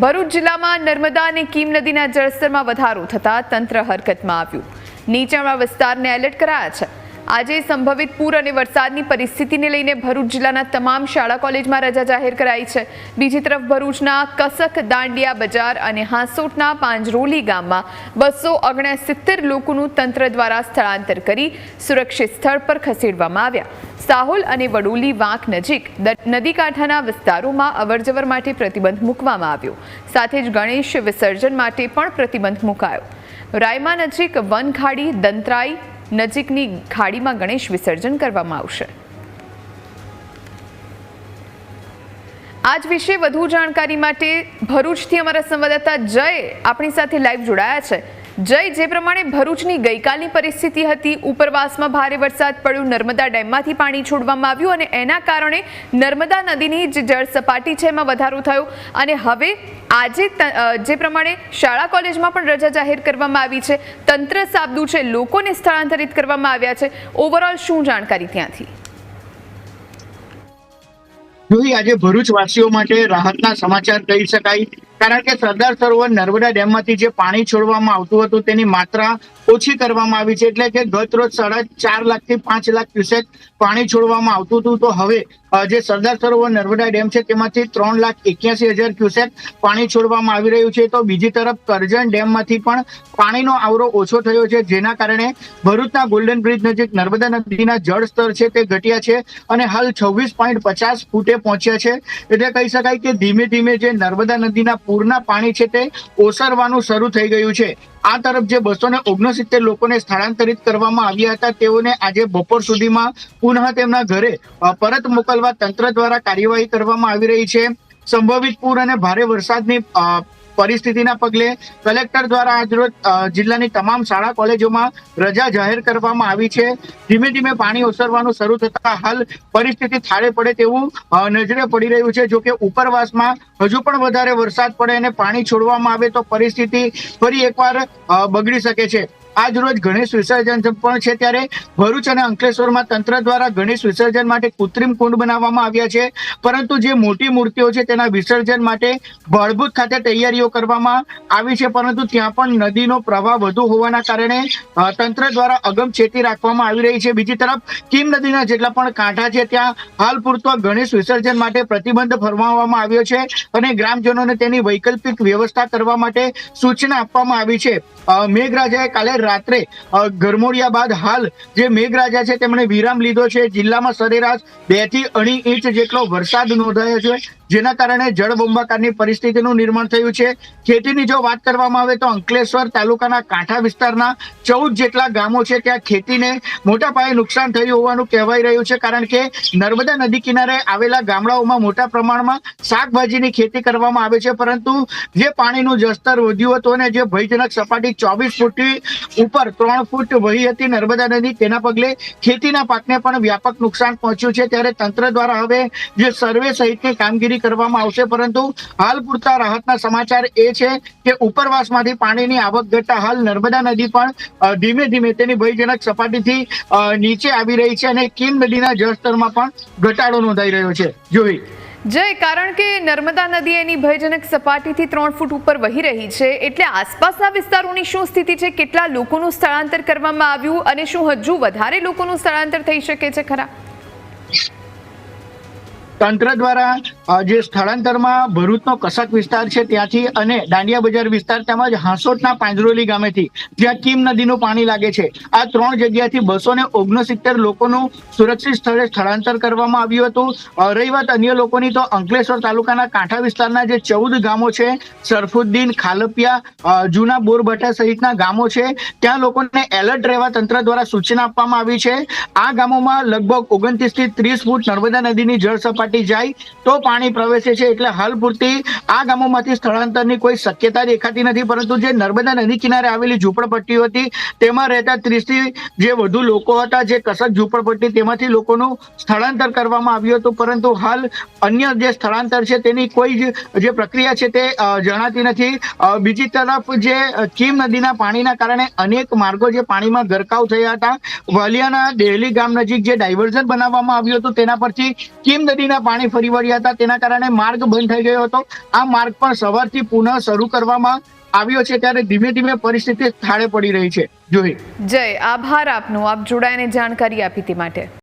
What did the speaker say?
ભરૂચ જિલ્લામાં નર્મદા અને કીમ નદીના જળસ્તરમાં વધારો થતાં તંત્ર હરકતમાં આવ્યું. નીચાણવાળા વિસ્તારને એલર્ટ કરાયા છે. આજે સંભવિત પૂર અને વરસાદની પરિસ્થિતિને લઈને ભરૂચ જિલ્લાના તમામ શાળા કોલેજમાં રજા જાહેર કરાઈ છે. બીજી તરફ ભરૂચના કસક દાંડિયા બજાર અને હાંસોટના પાંજરોલી ગામમાં બસો ઓગણસિત્તેર લોકોનું તંત્ર દ્વારા સ્થળાંતર કરી સુરક્ષિત સ્થળ પર ખસેડવામાં આવ્યા. સાહોલ અને વડોલી વાંક નજીક નદી કાંઠાના વિસ્તારોમાં અવરજવર માટે પ્રતિબંધ મૂકવામાં આવ્યો. સાથે જ ગણેશ વિસર્જન માટે પણ પ્રતિબંધ મુકાયો. રાયમા નજીક વનખાડી, દંતરાઈ નજીકની ખાડીમાં ગણેશ વિસર્જન કરવામાં આવશે. આજ વિશે વધુ જાણકારી માટે ભરૂચથી અમારા સંવાદદાતા જય આપણી સાથે લાઈવ જોડાયા છે. જય, જે પ્રમાણે ભરૂચની ગઈકાલની પરિસ્થિતિ હતી, ઉપરવાસમાં ભારે વરસાદ પડ્યો, નર્મદા ડેમમાંથી પાણી છોડવામાં આવ્યું અને એના કારણે નર્મદા નદીની જે જળ સપાટી છે એમાં વધારો થયો. અને હવે આજે જે પ્રમાણે શાળા કોલેજમાં પણ રજા જાહેર કરવામાં આવી છે. તંત્ર સાબદું છે, લોકોને સ્થળાંતરિત કરવામાં આવ્યા છે. ઓવરઓલ શું જાણકારી ત્યાંથી? જોઈ આજે ભરૂચ વાસીઓ માટે રાહતના સમાચાર કહી શકાય. કારણ કે સરદાર સરોવર નર્મદા ડેમમાંથી જે પાણી છોડવામાં આવતું હતું તેની માત્રા ઓછી કરવામાં આવી છે. એટલે કે ગત રોજ સાડા ચાર લાખથી પાંચ લાખ ક્યુસેક પાણી છોડવામાં આવતું હતું. તો હવે જે સરદાર સરોવર નર્મદા ડેમ છે, તેમાંથી ત્રણ લાખ એક્યાસી હજાર ક્યુસેક પાણી છોડવામાં આવી રહ્યું છે. તો બીજી તરફ કરજણ ડેમમાંથી પણ પાણીનો આવરો ઓછો થયો છે, જેના કારણે ભરૂચના ગોલ્ડન બ્રિજ નજીક નર્મદા નદીના જળ સ્તર છે તે ઘટ્યા છે અને હાલ છવ્વીસ પોઈન્ટ પચાસ ફૂટે પહોંચ્યા છે. એટલે કહી શકાય કે ધીમે ધીમે જે નર્મદા નદીના પૂરના પાણી છે તે ઓસરવાનું શરૂ થઈ ગયું છે. આ તરફ જે બસો ને ઓગણસિત્તેર લોકોને સ્થળાંતરિત કરવામાં આવ્યા હતા, તેઓને આજે બપોર સુધીમાં પુનઃ તેમના ઘરે પરત મોકલવા તંત્ર દ્વારા કાર્યવાહી કરવામાં આવી રહી છે. સંભવિત પૂર અને ભારે વરસાદની પરિસ્થિતિના પગલે કલેક્ટર દ્વારા આજરોજ જિલ્લાની તમામ શાળા કોલેજોમાં રજા જાહેર કરવામાં આવી છે. ધીમે ધીમે પાણી ઓસરવાનું શરૂ થતા હાલ પરિસ્થિતિ થાળે પડે તેવું નજરે પડી રહ્યું છે. જોકે ઉપરવાસમાં હજુ પણ વધારે વરસાદ પડે અને પાણી છોડવામાં આવે તો પરિસ્થિતિ ફરી એકવાર બગડી શકે છે. આજ રોજ ગણેશ વિસર્જન પણ છે ત્યારે ભરૂચ અને અંકલેશ્વરમાં તંત્ર દ્વારા ગણેશ વિસર્જન માટે કૃત્રિમ કુંડ બનાવવામાં આવ્યા છે. પરંતુ જે મોટી મૂર્તિઓ છે તેના વિસર્જન માટે ભળભૂત ખાતે તૈયારીઓ કરવામાં આવી છે. પરંતુ ત્યાં પણ નદીનો પ્રવાહ વધુ હોવાના કારણે તંત્ર દ્વારા અગમચેતી રાખવામાં આવી રહી છે. બીજી તરફ, કીમ નદીના જેટલા પણ કાંઠા છે, ત્યાં હાલ પૂરતો ગણેશ વિસર્જન માટે પ્રતિબંધ ફરમાવવામાં આવ્યો છે અને ગ્રામજનોને તેની વૈકલ્પિક વ્યવસ્થા કરવા માટે સૂચના આપવામાં આવી છે. મેઘરાજાએ કાલે રાત્રે ગરમોડિયા બાદ હાલ જે મેઘરાજા છે તેમણે વિરામ લીધો છે. જિલ્લામાં સરેરાશ બેથી અઢી ઇંચ જેટલો વરસાદ નોંધાયો છે, જેના કારણે જળબંબાકારની પરિસ્થિતિનું નિર્માણ થયું છે. ખેતીની જો વાત કરવામાં આવે તો અંકલેશ્વર તાલુકાના કાંઠા વિસ્તારના ચૌદ જેટલા ગામો છે ત્યાં ખેતીને મોટા પાયે નુકસાન થયું હોવાનું કહેવાય રહ્યું છે, કારણ કે નર્મદા નદી કિનારે આવેલા ગામડાઓમાં મોટા પ્રમાણમાં શાકભાજીની ખેતી કરવામાં આવે છે. પરંતુ જે પાણીનું જળસ્તર વધ્યું હતું અને જે ભયજનક સપાટી ચોવીસ ફૂટથી ઉપર ત્રણ ફૂટ વહી હતી નર્મદા નદી. તેના પગલે ખેતીના પાકને પણ વ્યાપક નુકસાન પહોંચ્યું છે. ત્યારે તંત્ર દ્વારા હવે જે સર્વે સહિતની કામગીરી કરવામાં આવશે. પરંતુ હાલ પૂરતા રાહતના સમાચાર એ છે કે ઉપરવાસમાંથી પાણીની આવક ઘટતા હાલ નર્મદા નદી પણ ધીમે ધીમે તેની ભયજનક સપાટીથી નીચે આવી રહી છે અને કીમ નદીના જળસ્તરમાં પણ ઘટાડો નોંધાઈ રહ્યો છે. જોઈ. જય, કારણ કે નર્મદા નદી એની ભયજનક સપાટીથી ત્રણ ફૂટ ઉપર વહી રહી છે, એટલે આસપાસના વિસ્તારોની શું સ્થિતિ છે, કેટલા લોકોનું સ્થળાંતર કરવામાં આવ્યું અને શું હજુ વધારે લોકોનું સ્થળાંતર થઈ શકે છે ખરા? તંત્ર દ્વારા જે સ્થળાંતરમાં ભરૂચનો કસક વિસ્તાર છે ત્યાંથી અને દાંડિયા બજાર વિસ્તાર તેમજ હાંસોટના પાંજરોલી ગામેથી, જ્યાં કીમ નદીનું પાણી લાગે છે. આ ત્રણ જગ્યાથી બસો ને ઓગણસિત્તેર લોકોનું સુરક્ષિત સ્થળે સ્થળાંતર કરવામાં આવ્યું હતું. રહી વાત અન્ય લોકોની તો અંકલેશ્વર તાલુકાના કાંઠા વિસ્તારના જે ચૌદ ગામો છે, સરફુદ્દીન, ખાલપિયા જૂના બોરબટા સહિતના ગામો છે, ત્યાં લોકોને એલર્ટ રહેવા તંત્ર દ્વારા સૂચના આપવામાં આવી છે. આ ગામોમાં લગભગ ઓગણત્રીસથી ત્રીસ ફૂટ નર્મદા નદીની જળ સપાટી જાય તો પાણી પ્રવેશે છે એટલે હાલ પૂરતી આ ગામોમાંથી સ્થળાંતરની કોઈ શક્યતા દેખાતી નથી, પરંતુ જે નર્મદા નદી કિનારે આવેલી ઝૂંપડપટ્ટીઓ હતી, તેમાં રહેતા ત્રીસથી જે વધુ લોકો હતા, જે કસક ઝૂંપડપટ્ટી તેમાંથી લોકોનું સ્થળાંતર કરવામાં આવ્યું હતું, પરંતુ હાલ અન્ય જે સ્થળાંતર છે તેની કોઈ જ, જે પ્રક્રિયા છે તે જણાતી નથી. બીજી તરફ જે કીમ નદીના પાણીના કારણે અનેક માર્ગો જે પાણીમાં ગરકાવ થયા હતા. વાલિયાના દેહલી ગામ નજીક જે ડાયવર્ઝન બનાવવામાં આવ્યું હતું, તેના પરથી કીમ નદીના પાણી ફરી વળ્યા હતા તેના કારણે માર્ગ બંધ થઈ ગયો હતો. આ માર્ગ પણ સવારથી પુનઃ શરૂ કરવામાં આવ્યો છે ત્યારે ધીમે ધીમે પરિસ્થિતિ થાળે પડી રહી છે. જોઈ. જય. આભાર આપનો. આપ જોડાઈને જાણકારી આપી તે માટે.